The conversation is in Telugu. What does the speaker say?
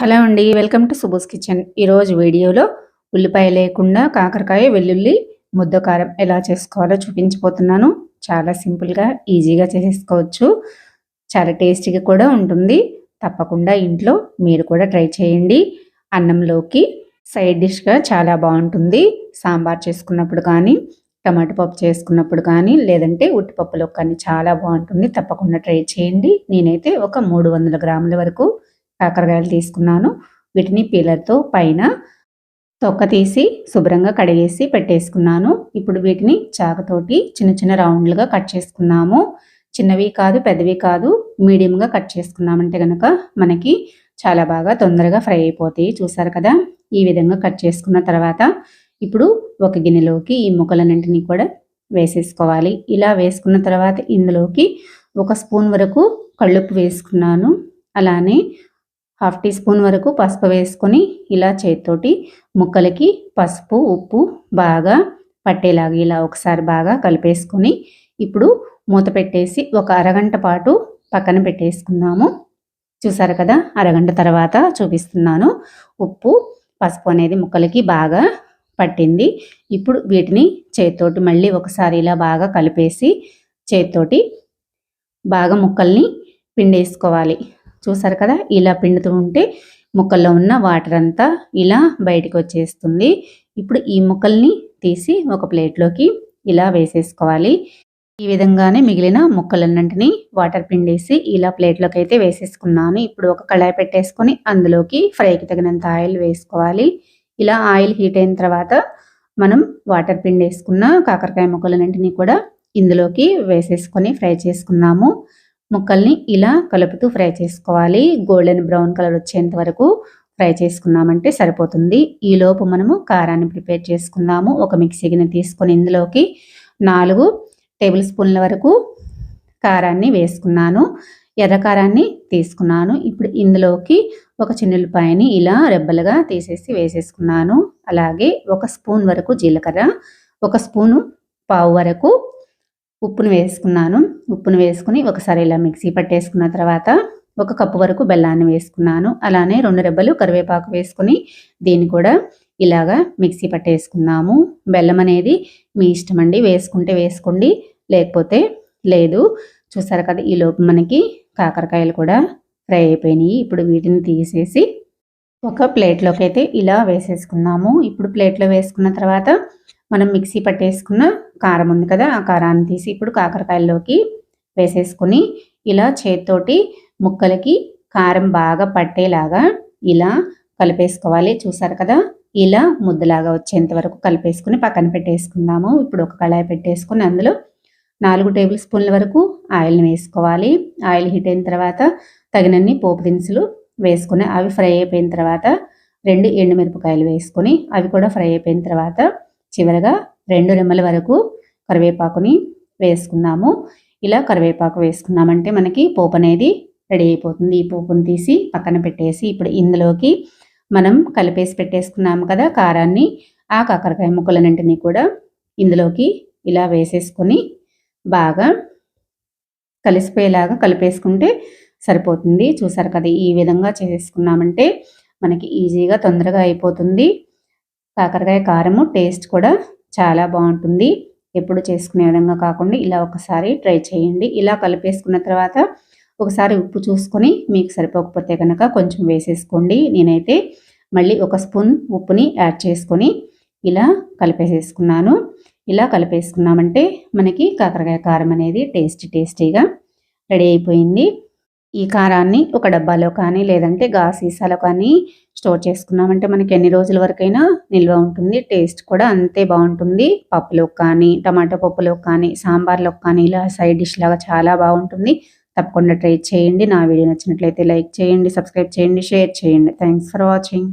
హలో అండి వెల్కమ్ టు సుబోస్ కిచెన్. ఈరోజు వీడియోలో ఉల్లిపాయ లేకుండా కాకరకాయ వెల్లుల్లి ముద్దకారం ఎలా చేసుకోవాలో చూపించిపోతున్నాను చాలా సింపుల్గా ఈజీగా చేసేసుకోవచ్చు. చాలా టేస్టీగా కూడా ఉంటుంది. తప్పకుండా ఇంట్లో మీరు కూడా ట్రై చేయండి. అన్నంలోకి సైడ్ డిష్గా చాలా బాగుంటుంది. సాంబార్ చేసుకున్నప్పుడు కానీ టమాటో పప్పు చేసుకున్నప్పుడు కానీ లేదంటే ఉట్టిపప్పులో కానీ చాలా బాగుంటుంది. తప్పకుండా ట్రై చేయండి. నేనైతే ఒక మూడు వందల గ్రాముల వరకు కాకరకాయలు తీసుకున్నాను. వీటిని పీలర్తో పైన తొక్క తీసి శుభ్రంగా కడిగేసి పెట్టేసుకున్నాను. ఇప్పుడు వీటిని చాకతోటి చిన్న చిన్న రౌండ్లుగా కట్ చేసుకున్నాము. చిన్నవి కాదు పెద్దవి కాదు మీడియంగా కట్ చేసుకున్నామంటే కనుక మనకి చాలా బాగా తొందరగా ఫ్రై అయిపోతాయి. చూసారు కదా ఈ విధంగా కట్ చేసుకున్న తర్వాత ఇప్పుడు ఒక గిన్నెలోకి ఈ ముక్కలన్నింటినీ కూడా వేసేసుకోవాలి. ఇలా వేసుకున్న తర్వాత ఇందులోకి ఒక స్పూన్ వరకు కళ్ళుప్పు వేసుకున్నాను. అలానే హాఫ్ టీ స్పూన్ వరకు పసుపు వేసుకొని ఇలా చేతితోటి ముక్కలకి పసుపు ఉప్పు బాగా పట్టేలాగా ఇలా ఒకసారి బాగా కలిపేసుకొని ఇప్పుడు మూత పెట్టేసి ఒక అరగంట పాటు పక్కన పెట్టేసుకుందాము. చూసారు కదా? అరగంట తర్వాత చూపిస్తున్నాను. ఉప్పు పసుపు అనేది ముక్కలకి బాగా పట్టింది. ఇప్పుడు వీటిని చేతితోటి మళ్ళీ ఒకసారి ఇలా బాగా కలిపేసి చేతితోటి బాగా ముక్కల్ని పిండేసుకోవాలి. చూసారు కదా? ఇలా పిండుతూ ఉంటే ముక్కల్లో ఉన్న వాటర్ అంతా ఇలా బయటకు వచ్చేస్తుంది. ఇప్పుడు ఈ ముక్కల్ని తీసి ఒక ప్లేట్లోకి ఇలా వేసేసుకోవాలి. ఈ విధంగానే మిగిలిన ముక్కలన్నింటినీ వాటర్ పిండేసి ఇలా ప్లేట్లోకి అయితే వేసేసుకున్నాను. ఇప్పుడు ఒక కళాయి పెట్టేసుకొని అందులోకి ఫ్రైకి తగినంత ఆయిల్ వేసుకోవాలి. ఇలా ఆయిల్ హీట్ అయిన తర్వాత మనం వాటర్ పిండేసుకున్న కాకరకాయ ముక్కలన్నింటినీ కూడా ఇందులోకి వేసేసుకొని ఫ్రై చేసుకున్నాము. ముక్కల్ని ఇలా కలుపుతూ ఫ్రై చేసుకోవాలి. గోల్డెన్ బ్రౌన్ కలర్ వచ్చేంత వరకు ఫ్రై చేసుకున్నామంటే సరిపోతుంది. ఈలోపు మనము కారాన్ని ప్రిపేర్ చేసుకుందాము. ఒక మిక్సీ గిన్నె తీసుకొని ఇందులోకి నాలుగు టేబుల్ స్పూన్ల వరకు కారాన్ని వేసుకున్నాను. ఎర్ర కారాన్ని తీసుకున్నాను. ఇప్పుడు ఇందులోకి ఒక చిన్నులపాయని ఇలా రెబ్బలుగా తీసేసి వేసేసుకున్నాను. అలాగే ఒక స్పూన్ వరకు జీలకర్ర ఒక స్పూను పావు వరకు ఉప్పును వేసుకున్నాను. ఉప్పును వేసుకుని ఒకసారి ఇలా మిక్సీ పట్టేసుకున్న తర్వాత ఒక కప్పు వరకు బెల్లాన్ని వేసుకున్నాను. అలానే రెండు రెబ్బలు కరివేపాకు వేసుకుని దీన్ని కూడా ఇలాగా మిక్సీ పట్టేసుకున్నాము బెల్లం అనేది మీ ఇష్టం అండి. వేసుకుంటే వేసుకోండి లేకపోతే లేదు. చూసారు కదా ఈ లోపు మనకి కాకరకాయలు కూడా ఫ్రై అయిపోయినాయి. ఇప్పుడు వీటిని తీసేసి ఒక ప్లేట్లోకి అయితే ఇలా వేసేసుకున్నాము ఇప్పుడు ప్లేట్లో వేసుకున్న తర్వాత మనం మిక్సీ పట్టేసుకున్న కారం ఉంది కదా ఆ కారాన్ని తీసి ఇప్పుడు కాకరకాయల్లోకి వేసేసుకుని ఇలా చేతితోటి ముక్కలకి కారం బాగా పట్టేలాగా ఇలా కలిపేసుకోవాలి. చూసారు కదా ఇలా ముద్దలాగా వచ్చేంత వరకు కలిపేసుకుని పక్కన పెట్టేసుకుందాము. ఇప్పుడు ఒక కళాయి పెట్టేసుకుని అందులో నాలుగు టేబుల్ స్పూన్ల వరకు ఆయిల్ని వేసుకోవాలి. ఆయిల్ హీట్ అయిన తర్వాత తగినన్ని పోపు దినుసులు వేసుకుని అవి ఫ్రై అయిపోయిన తర్వాత రెండు ఎండుమిరపకాయలు వేసుకొని అవి కూడా ఫ్రై అయిపోయిన తర్వాత చివరగా రెండు రెమ్మల వరకు కరివేపాకుని వేసుకున్నాము ఇలా కరివేపాకు వేసుకున్నామంటే మనకి పోపు అనేది రెడీ అయిపోతుంది. ఈ పోపుని తీసి పక్కన పెట్టేసి ఇప్పుడు ఇందులోకి మనం కలిపేసి పెట్టేసుకున్నాము కదా కారాన్ని. ఆ కాకరకాయ ముక్కలన్నింటినీ కూడా ఇందులోకి ఇలా వేసేసుకొని బాగా కలిసిపోయేలాగా కలిపేసుకుంటే సరిపోతుంది. చూసారు కదా ఈ విధంగా చేసుకున్నామంటే మనకి ఈజీగా తొందరగా అయిపోతుంది. కాకరకాయ కారము టేస్ట్ కూడా చాలా బాగుంటుంది. ఎప్పుడు చేసుకునే విధంగా కాకుండా ఇలా ఒకసారి ట్రై చేయండి. ఇలా కలిపేసుకున్న తర్వాత ఒకసారి ఉప్పు చూసుకొని మీకు సరిపోకపోతే కనుక కొంచెం వేసేసుకోండి. నేనైతే మళ్ళీ ఒక స్పూన్ ఉప్పుని యాడ్ చేసుకొని ఇలా కలిపేసేసుకున్నాను. ఇలా కలిపేసుకున్నామంటే మనకి కాకరకాయ కారం అనేది టేస్టీ టేస్టీగా రెడీ అయిపోయింది. ఈ కారాన్ని ఒక డబ్బాలో కానీ లేదంటే గా సీసాలో కానీ స్టోర్ చేసుకున్నామంటే మనకి ఎన్ని రోజుల వరకైనా నిల్వ ఉంటుంది. టేస్ట్ కూడా అంతే బాగుంటుంది. పప్పులో కానీ టమాటో పప్పులో కానీ సాంబార్లో కానీ ఇలా సైడ్ డిష్ లాగా చాలా బాగుంటుంది. తప్పకుండా ట్రై చేయండి. నా వీడియో నచ్చినట్లయితే లైక్ చేయండి సబ్స్క్రైబ్ చేయండి షేర్ చేయండి. Thanks for watching.